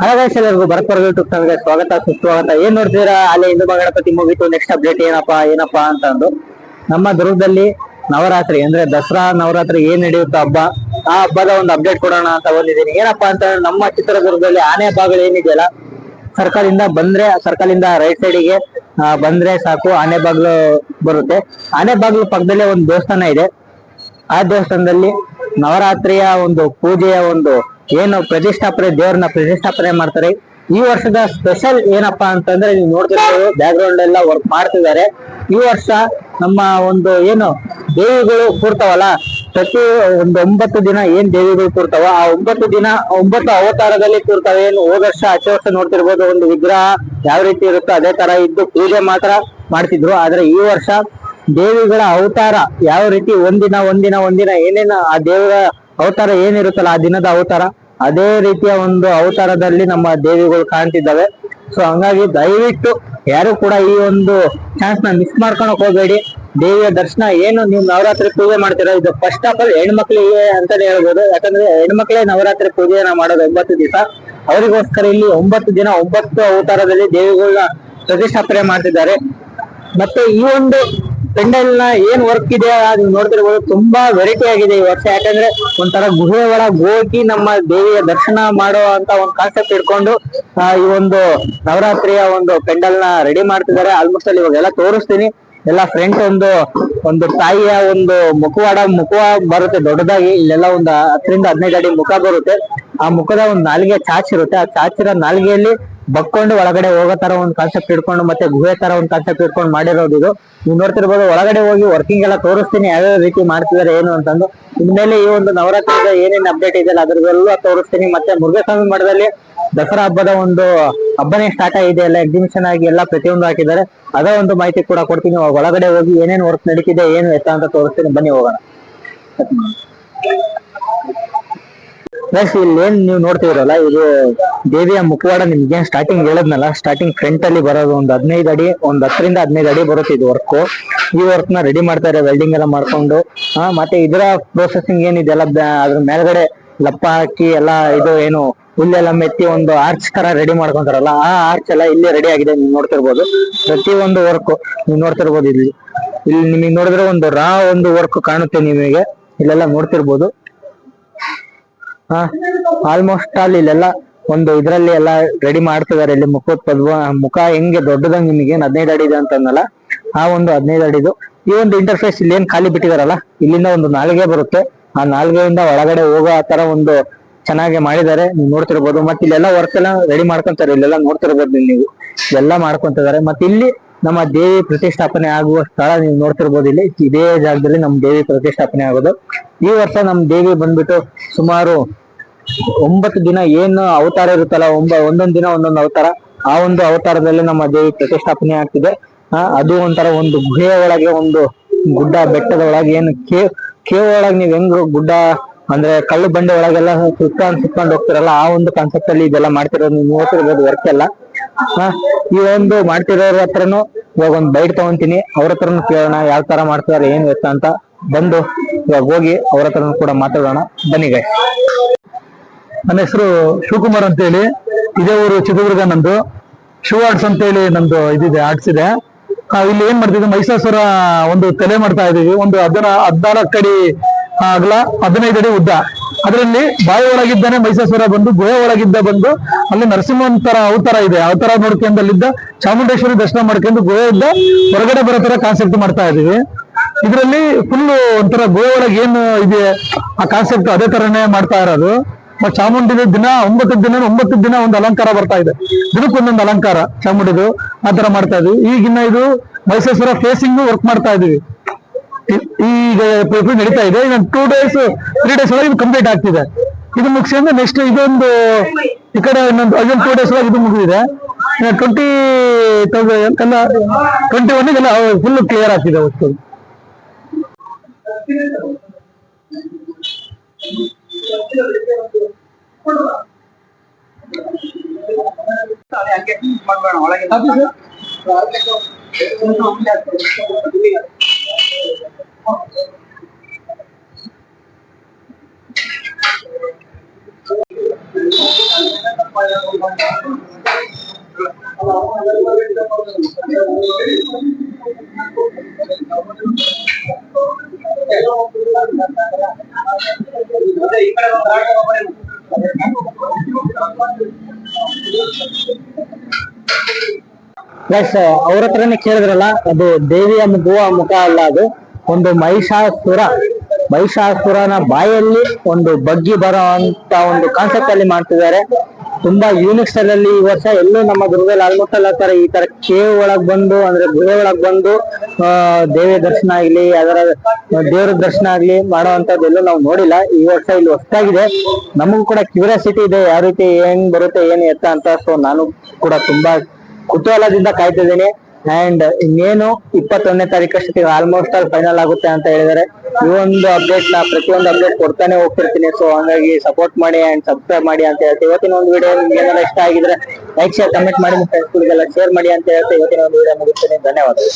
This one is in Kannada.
ಗೈಸ್ ಎಲ್ಲರಿಗೂ ಬರಪರ ಯೂಟ್ಯೂಬ್ ಚಾನಲ್ಗೆ ಸ್ವಾಗತ, ಸುಸ್ವಾಗತ. ಏನ್ ನೋಡ್ತೀರಾ? ಅಲ್ಲಿ ಹಿಂದೂ ಗಣಪತಿ ಮುಗಿತು ನೆಕ್ಸ್ಟ್ ಅಪ್ಡೇಟ್ ಏನಪ್ಪಾ ಏನಪ್ಪಾ ಅಂತ ಅಂದು. ನಮ್ಮ ದುರ್ಗದಲ್ಲಿ ನವರಾತ್ರಿ, ಅಂದ್ರೆ ದಸರಾ ನವರಾತ್ರಿ ಏನ್ ನಡೆಯುತ್ತೋ ಹಬ್ಬ, ಆ ಹಬ್ಬದ ಒಂದು ಅಪ್ಡೇಟ್ ಕೊಡೋಣ ಅಂತ ಬಂದಿದ್ದೀನಿ. ಏನಪ್ಪಾ ಅಂತ ನಮ್ಮ ಚಿತ್ರದುರ್ಗದಲ್ಲಿ ಆನೆ ಬಾಗಿಲು ಏನಿದೆಯಲ್ಲ ಸರ್ಕಾರದಿಂದ ಬಂದ್ರೆ ಸರ್ಕಲ್ ಇಂದ ರೈಟ್ ಸೈಡಿಗೆ ಬಂದ್ರೆ ಸಾಕು, ಆನೆ ಬಾಗಿಲು ಬರುತ್ತೆ. ಆನೆ ಬಾಗಿಲು ಪಕ್ಕದಲ್ಲೇ ಒಂದು ದೇವಸ್ಥಾನ ಇದೆ. ಆ ದೇವಸ್ಥಾನದಲ್ಲಿ ನವರಾತ್ರಿಯ ಒಂದು ಪೂಜೆಯ ಒಂದು ಏನು ಪ್ರತಿಷ್ಠಾಪನೆ, ದೇವ್ರನ್ನ ಪ್ರತಿಷ್ಠಾಪನೆ ಮಾಡ್ತಾರೆ. ಈ ವರ್ಷದ ಸ್ಪೆಷಲ್ ಏನಪ್ಪಾ ಅಂತಂದ್ರೆ ನೀವು ನೋಡ್ತಿರ್ಬೋದು ಬ್ಯಾಕ್ ಗ್ರೌಂಡ್ ಎಲ್ಲ ವರ್ಕ್ ಮಾಡ್ತಿದ್ದಾರೆ. ಈ ವರ್ಷ ನಮ್ಮ ಒಂದು ಏನು ದೇವಿಗಳು ಕೂರ್ತಾವಲ್ಲ, ಪ್ರತಿ ಒಂದು ಒಂಬತ್ತು ದಿನ ಏನ್ ದೇವಿಗಳು ಕೂರ್ತಾವ, ಆ ಒಂಬತ್ತು ದಿನ, ಒಂಬತ್ತು ಅವತಾರದಲ್ಲಿ ಕೂರ್ತಾವೆ. ಏನು ಹೋದ ವರ್ಷ ಹಚ್ಚ ವರ್ಷ ನೋಡ್ತಿರ್ಬೋದು, ಒಂದು ವಿಗ್ರಹ ಯಾವ ರೀತಿ ಇರುತ್ತೋ ಅದೇ ತರ ಇದ್ದು ಪೂಜೆ ಮಾತ್ರ ಮಾಡ್ತಿದ್ರು. ಆದ್ರೆ ಈ ವರ್ಷ ದೇವಿಗಳ ಅವತಾರ ಯಾವ ರೀತಿ ಒಂದಿನ ಒಂದಿನ ಒಂದಿನ ಏನೇನ ಆ ದೇವರ ಅವತಾರ ಏನಿರುತ್ತಲ್ಲ, ಆ ದಿನದ ಅವತಾರ? ಅದೇ ರೀತಿಯ ಒಂದು ಅವತಾರದಲ್ಲಿ ನಮ್ಮ ದೇವಿಗಳು ಕಾಣ್ತಿದ್ದಾವೆ. ಸೊ ಹಂಗಾಗಿ ದಯವಿಟ್ಟು ಯಾರು ಕೂಡ ಈ ಒಂದು ಚಾನ್ಸ್ನ ಮಿಸ್ ಮಾಡ್ಕೊಳಕ್ ಹೋಗ್ಬೇಡಿ. ದೇವಿಯ ದರ್ಶನ ಏನು, ನೀವು ನವರಾತ್ರಿ ಪೂಜೆ ಮಾಡ್ತೀರಾ? ಇದು ಫಸ್ಟ್ ಆಫ್ ಆಲ್ ಹೆಣ್ಮಕ್ಳಿಗೆ ಅಂತಾನೆ ಹೇಳ್ಬೋದು. ಯಾಕಂದ್ರೆ ಹೆಣ್ಮಕ್ಳೇ ನವರಾತ್ರಿ ಪೂಜೆಯನ್ನ ಮಾಡೋದು ಒಂಬತ್ತು ದಿವಸ. ಅವರಿಗೋಸ್ಕರ ಇಲ್ಲಿ ಒಂಬತ್ತು ದಿನ, ಒಂಬತ್ತು ಅವತಾರದಲ್ಲಿ ದೇವಿಗಳನ್ನ ಪ್ರತಿಷ್ಠಾಪನೆ ಮಾಡ್ತಿದ್ದಾರೆ. ಮತ್ತೆ ಈ ಒಂದು ಪೆಂಡಲ್ನ ಏನ್ ವರ್ಕ್ ಇದೆ ಅದು ನೋಡ್ತಿರ್ಬೋದು. ತುಂಬಾ ವೆರೈಟಿ ಆಗಿದೆ ಈ ವರ್ಷ. ಯಾಕಂದ್ರೆ ಒಂಥರ ಗುಹೆ ಒಳಗ್ ಹೋಗಿ ನಮ್ಮ ದೇವಿಯ ದರ್ಶನ ಮಾಡೋ ಅಂತ ಒಂದು ಕಾನ್ಸೆಪ್ಟ್ ಇಟ್ಕೊಂಡು ಈ ಒಂದು ನವರಾತ್ರಿಯ ಒಂದು ಪೆಂಡಲ್ನ ರೆಡಿ ಮಾಡ್ತಿದ್ದಾರೆ. ಆಲ್ಮೋಸ್ಟ್ ಅಲ್ಲಿ ಇವಾಗೆಲ್ಲ ತೋರಿಸ್ತೀನಿ. ಎಲ್ಲ ಫ್ರೆಂಡ್ಸ್ ಒಂದು ಒಂದು ತಾಯಿಯ ಒಂದು ಮುಖವಾಡ, ಮುಖ ಬರುತ್ತೆ ದೊಡ್ಡದಾಗಿ. ಇಲ್ಲೆಲ್ಲ ಒಂದು ಹತ್ತರಿಂದ ಹದಿನೈದು ಅಡಿ ಮುಖ ಬರುತ್ತೆ. ಆ ಮುಖದ ಒಂದು ನಾಲಿಗೆ ಚಾಚಿರುತ್ತೆ. ಆ ಚಾಚಿರ ನಾಲಿಗೆಯಲ್ಲಿ ಬಕ್ಕೊಂಡು ಒಳಗಡೆ ಹೋಗೋ ತರ ಒಂದು ಕಾನ್ಸೆಪ್ಟ್ ಇಟ್ಕೊಂಡು ಮತ್ತೆ ಗುಹೆ ತರ ಒಂದು ಕಾನ್ಸೆಪ್ಟ್ ಇಟ್ಕೊಂಡು ಮಾಡಿರೋದು ಇದು. ನೀವು ನೋಡ್ತಿರ್ಬೋದು ಒಳಗಡೆ ಹೋಗಿ ವರ್ಕಿಂಗ್ ಎಲ್ಲ ತೋರಿಸ್ತೀನಿ ಯಾವ್ಯಾವ ರೀತಿ ಮಾಡ್ತಿದಾರೆ, ಏನು ಅಂತಂದು. ಇನ್ಮೇಲೆ ಈ ಒಂದು ನವರಾತ್ರಿ ಏನೇನು ಅಪ್ಡೇಟ್ ಇದೆಯಲ್ಲ, ಅದ್ರದ್ದೆಲ್ಲ ತೋರಿಸ್ತೀನಿ. ಮತ್ತೆ ಮುರುಘಸ್ವಾಮಿ ಮಠದಲ್ಲಿ ದಸರಾ ಹಬ್ಬದ ಒಂದು ಹಬ್ಬನೇ ಸ್ಟಾರ್ಟ್ ಆಗಿದೆ. ಎಲ್ಲ ಎಕ್ಸಿಬಿಷನ್ ಆಗಿ ಎಲ್ಲ ಪ್ರತಿಯೊಂದು ಹಾಕಿದ್ದಾರೆ. ಅದೇ ಒಂದು ಮಾಹಿತಿ ಕೂಡ ಕೊಡ್ತೀನಿ. ಒಳಗಡೆ ಹೋಗಿ ಏನೇನ್ ವರ್ಕ್ ನಡೀತಿದೆ, ಏನು ಎತ್ತ ಅಂತ ತೋರಿಸ್ತೀನಿ. ಬನ್ನಿ ಹೋಗೋಣ. ಗೈಸ್ ಇಲ್ಲಿ ಏನ್ ನೀವು ನೋಡ್ತಿದ್ರಲ್ಲ, ಇದು ದೇವಿಯ ಮುಖವಾಡ ನಿಮ್ಗೆ ಸ್ಟಾರ್ಟಿಂಗ್ ಹೇಳದ್ನಲ್ಲ ಸ್ಟಾರ್ಟಿಂಗ್ ಫ್ರಂಟ್ ಅಲ್ಲಿ ಬರೋದು ಒಂದು ಹದಿನೈದು ಅಡಿ, ಒಂದ್ ಹತ್ತರಿಂದ ಹದಿನೈದು ಅಡಿ ಬರುತ್ತೆ ಇದು ವರ್ಕ್ ಈ ವರ್ಕ್ನ ರೆಡಿ ಮಾಡ್ತಾರೆ ವೆಲ್ಡಿಂಗ್ ಎಲ್ಲ ಮಾಡ್ಕೊಂಡು, ಆ, ಮತ್ತೆ ಇದರ ಪ್ರೊಸೆಸಿಂಗ್ ಏನಿದೆಲ್ಲ ಅದ್ರ ಮೇಲ್ಗಡೆ ಲಪ್ಪ ಹಾಕಿ ಎಲ್ಲ ಇದು ಏನು, ಹುಲ್ಲೆಲ್ಲ ಮೆತ್ತಿ ಒಂದು ಆರ್ಚ್ ತರ ರೆಡಿ ಮಾಡ್ಕೊಂತಾರಲ್ಲ, ಆ ಆರ್ಚ್ ಎಲ್ಲ ಇಲ್ಲಿ ರೆಡಿ ಆಗಿದೆ, ನೀವು ನೋಡ್ತಿರ್ಬೋದು. ಪ್ರತಿ ಒಂದು ವರ್ಕ್ ನೀವು ನೋಡ್ತಿರ್ಬೋದು ಇಲ್ಲಿ. ಇಲ್ಲಿ ನಿಮಗೆ ನೋಡಿದ್ರೆ ಒಂದು ರಾ ಒಂದು ವರ್ಕ್ ಕಾಣುತ್ತೆ ನಿಮಗೆ, ಇಲ್ಲೆಲ್ಲ ನೋಡ್ತಿರ್ಬೋದು. ಹಾ ಆಲ್ಮೋಸ್ಟ್ ಆಲ್ ಇಲ್ಲೆಲ್ಲ ಒಂದು ಇದರಲ್ಲಿ ಎಲ್ಲ ರೆಡಿ ಮಾಡ್ತಿದಾರೆ ಇಲ್ಲಿ ಮುಖದ ಪದ್ವ ಮುಖ ಹೆಂಗೆ ದೊಡ್ಡದಂಗ್ ನಿಮಗೆ ಹದಿನೈದು ಅಡಿ ಇದೆ ಅಂತಂದಲ್ಲ, ಆ ಒಂದು ಹದಿನೈದು ಅಡಿದು. ಈ ಒಂದು ಇಂಟರ್ಫೇಸ್ ಇಲ್ಲಿ ಏನ್ ಖಾಲಿ ಬಿಟ್ಟಿದಾರಲ್ಲ, ಇಲ್ಲಿಂದ ಒಂದು ನಾಲಿಗೆ ಬರುತ್ತೆ. ಆ ನಾಲ್ಗೆಯಿಂದ ಒಳಗಡೆ ಹೋಗೋ ಆ ತರ ಒಂದು ಚೆನ್ನಾಗಿ ಮಾಡಿದ್ದಾರೆ, ನೀವು ನೋಡ್ತಿರ್ಬೋದು. ಮತ್ತೆ ಇಲ್ಲೆಲ್ಲ ವರ್ಕ್ ಎಲ್ಲ ರೆಡಿ ಮಾಡ್ಕೊಂತಾರೆ, ಇಲ್ಲೆಲ್ಲ ನೋಡ್ತಿರ್ಬೋದು ನೀವು. ಎಲ್ಲ ಮಾಡ್ಕೊಂತಿದ್ದಾರೆ. ಮತ್ತೆ ಇಲ್ಲಿ ನಮ್ಮ ದೇವಿ ಪ್ರತಿಷ್ಠಾಪನೆ ಆಗುವ ಸ್ಥಳ ನೀವು ನೋಡ್ತಿರ್ಬೋದು ಇಲ್ಲಿ. ಇದೇ ಜಾಗದಲ್ಲಿ ನಮ್ಮ ದೇವಿ ಪ್ರತಿಷ್ಠಾಪನೆ ಆಗೋದು. ಈ ವರ್ಷ ನಮ್ಮ ದೇವಿ ಬಂದ್ಬಿಟ್ಟು ಸುಮಾರು ಒಂಬತ್ತು ದಿನ ಏನು ಅವತಾರ ಇರುತ್ತಲ್ಲ, ಒಂಬ, ಒಂದೊಂದು ದಿನ ಒಂದೊಂದು ಅವತಾರ, ಆ ಒಂದು ಅವತಾರದಲ್ಲಿ ನಮ್ಮ ದೇವಿ ಪ್ರತಿಷ್ಠಾಪನೆ ಆಗ್ತಿದೆ. ಅದು ಒಂಥರ ಒಂದು ಗುಹೆಯ ಒಳಗೆ ಒಂದು ಗುಡ್ಡ, ಬೆಟ್ಟದ ಒಳಗೆ ಏನು ಕೇ ಕೇವ್ ಒಳಗೆ ನೀವ್ ಹೆಂಗ್ ಗುಡ್ಡ, ಅಂದ್ರೆ ಕಲ್ಲು ಬಂಡೆ ಒಳಗೆಲ್ಲ ಸುತ್ತಾನ್ ಸುತ್ಕೊಂಡ್ ಹೋಗ್ತಿರಲ್ಲ, ಆ ಒಂದು ಕಾನ್ಸೆಪ್ಟ್ ಅಲ್ಲಿ ಇದೆಲ್ಲ ಮಾಡ್ತಿರೋದು ನೀವು ನೋಡ್ತಿರ್ಬೋದು ವರ್ಕ್ ಎಲ್ಲ. ಹಾ, ಈ ಒಂದು ಮಾಡ್ತಿರೋರ ಹತ್ರನು ಇವಾಗ ಒಂದ್ ಬೈಟ್ ತಗೊಂತೀನಿ. ಅವ್ರ ಹತ್ರನು ಕೇಳೋಣ, ಯಾವ ತರ ಮಾಡ್ತಿದಾರೆ, ಏನ್ ಎತ್ತ ಅಂತ ಬಂದು ಇವಾಗ ಹೋಗಿ ಅವ್ರ ಹತ್ರನು ಕೂಡ ಮಾತಾಡೋಣ. ಬನ್ನಿ ಗೈ ನನ್ನ ಹೆಸರು ಶಿವಕುಮಾರ್ ಅಂತ ಹೇಳಿ ಇದೇ ಊರು ಚಿತ್ರದುರ್ಗ ನಂದು. ಶಿವ ಆರ್ಟ್ಸ್ ಅಂತ ಹೇಳಿ ನಂದು ಇದಿದೆ ಆರ್ಟ್ಸ್ ಇದೆ. ಇಲ್ಲಿ ಏನ್ ಮಾಡ್ತಿದ್ವಿ, ಮೈಸಾಸುರ ಒಂದು ತಲೆ ಮಾಡ್ತಾ ಇದೀವಿ ಒಂದು ಹದಿನ ಹದಿನಾಲ್ಕು ಅಡಿ ಅಗಲ ಹದಿನೈದು ಅಡಿ ಉದ್ದ. ಅದರಲ್ಲಿ ಬಾಯಿ ಒಳಗಿದ್ದಾನೆ ಮೈಸಾಸುರ ಬಂದು ಗುಹೆ ಒಳಗಿದ್ದ ಬಂದು, ಅಲ್ಲಿ ನರಸಿಂಹನ್ ತರ ಅವತಾರ ಇದೆ. ಅವತಾರ ನೋಡ್ಕೊಂಡು ಅಲ್ಲಿದ್ದ ಚಾಮುಂಡೇಶ್ವರಿ ದರ್ಶನ ಮಾಡ್ಕೊಂಡು ಗುಹೆಯಿಂದ ಹೊರಗಡೆ ಬರೋ ತರ ಕಾನ್ಸೆಪ್ಟ್ ಮಾಡ್ತಾ ಇದೀವಿ ಇದರಲ್ಲಿ ಫುಲ್ ಒಂಥರ ಗುಹೆ ಒಳಗೆ ಏನು ಇದೆ, ಆ ಕಾನ್ಸೆಪ್ಟ್ ಅದೇ ತರನೇ ಮಾಡ್ತಾ ಇರೋದು. ಚಾಮುಂಡಿದು ದಿನ ಒಂಬತ್ತು ದಿನ ಒಂಬತ್ತು ದಿನ ಒಂದು ಅಲಂಕಾರ ಬರ್ತಾ ಇದೆ. ದಿನಕ್ಕೆ ಒಂದೊಂದು ಅಲಂಕಾರ ಚಾಮುಂಡಿದು ಆ ಮಾಡ್ತಾ ಇದ್ವಿ ಈಗಿನ್ನ ಇದು ಮೈಸೂರ ಫೇಸಿಂಗ್ ವರ್ಕ್ ಮಾಡ್ತಾ ಇದೀವಿ ಈಗ ಪ್ರಿಪೇರ್ ನಡೀತಾ ಇದೆ. ಇನ್ನೊಂದು ಟೂ ಡೇಸ್ ತ್ರೀ ಡೇಸ್ ಒಳಗೆ ಕಂಪ್ಲೀಟ್ ಆಗ್ತಿದೆ. ಇದು ಮುಗಿಸಿದ್ರೆ ನೆಕ್ಸ್ಟ್ ಇದೊಂದು ಈ ಕಡೆ ಇನ್ನೊಂದು, ಅದೊಂದು ಟೂ ಡೇಸ್ ಒಳಗೆ ಇದು ಮುಗಿದಿದೆ. ಟ್ವೆಂಟಿ ತೌಸಂಡ್ ಎಲ್ಲ ಟ್ವೆಂಟಿ ಒನ್ಗೆಲ್ಲ ಫುಲ್ ಕ್ಲಿಯರ್ ಆಗ್ತಿದೆ ವಸ್ತು ಒಳಗೆ ಅವ್ರ ಹತ್ರನೇ ಕೇಳಿದ್ರಲ್ಲ ಅದು ದೇವಿಯ ಮುಗುವ ಮುಖ ಅಲ್ಲ ಅದು ಒಂದು ಮಹಿಷಾಸುರ, ಮಹಿಷಾಸುರನ ಬಾಯಲ್ಲಿ ಒಂದು ಬಗ್ಗಿ ಬರೋ ಅಂತ ಒಂದು ಕಾನ್ಸೆಪ್ಟ್ ಅಲ್ಲಿ ಮಾಡ್ತಿದ್ದಾರೆ. ತುಂಬಾ ಯೂನಿಕ್ ಸ್ಟೈಲ್ ಅಲ್ಲಿ ಈ ವರ್ಷ ಎಲ್ಲೂ ನಮ್ಮ ದುರ್ಗದಲ್ಲಿ ಆಲ್ಮೋಸ್ಟ್ ಅಲ್ಲ ತರ ಈ ತರ ಕೇವ್ ಒಳಗ್ ಬಂದು, ಅಂದ್ರೆ ಗುಹೆ ಒಳಗ್ ಬಂದು, ಆ ದೇವಿಯ ದರ್ಶನ ಆಗ್ಲಿ, ಅದರ, ದೇವರ ದರ್ಶನ ಆಗ್ಲಿ ಮಾಡುವಂತದ್ದು ಎಲ್ಲೂ ನಾವು ನೋಡಿಲ್ಲ. ಈ ವರ್ಷ ಇಲ್ಲಿ ಹೊಸದಾಗಿದೆ. ನಮಗೂ ಕೂಡ ಕ್ಯೂರಿಯಾಸಿಟಿ ಇದೆ, ಯಾವ ರೀತಿ ಏನ್ ಬರುತ್ತೆ, ಏನ್ ಎತ್ತ ಅಂತ. ಸೊ ನಾನು ಕೂಡ ತುಂಬಾ ಕುತೂಹಲದಿಂದ ಕಾಯ್ತಿದ್ದೀನಿ ಅಂಡ್ ಇನ್ನೇನು ಇಪ್ಪತ್ತೊಂದನೇ ತಾರೀಕು ಅಷ್ಟೊತ್ತಿಗೆ ಆಲ್ಮೋಸ್ಟ್ ಆಲ್ ಫೈನಲ್ ಆಗುತ್ತೆ ಅಂತ ಹೇಳಿದಾರೆ ಈ ಒಂದು ಅಪ್ಡೇಟ್ನ ಪ್ರತಿಯೊಂದು ಅಪ್ಡೇಟ್ ಕೊಡ್ತಾನೆ ಹೋಗ್ತಿರ್ತೀನಿ. ಸೊ ಹಂಗಾಗಿ ಸಪೋರ್ಟ್ ಮಾಡಿ ಅಂಡ್ ಸಬ್ಸ್ಕ್ರೈಬ್ ಮಾಡಿ ಅಂತ ಹೇಳ್ತೀವಿ ಇವತ್ತಿನ ಒಂದು ವಿಡಿಯೋ ನಿಮ್ಗೆ ಏನಾದ್ರು ಇಷ್ಟ ಆಗಿದ್ರೆ ಲೈಕ್ ಶೇರ್ ಕಮೆಂಟ್ ಮಾಡಿ ನಿಮ್ಮ ಫ್ರೆಂಡ್ಸ್ಗಳಿಗೆಲ್ಲ ಶೇರ್ ಮಾಡಿ ಅಂತ ಹೇಳ್ತೀವಿ ಇವತ್ತಿನ ಒಂದು ವಿಡಿಯೋ ಮುಗಿಸ್ತೀನಿ. ಧನ್ಯವಾದಗಳು.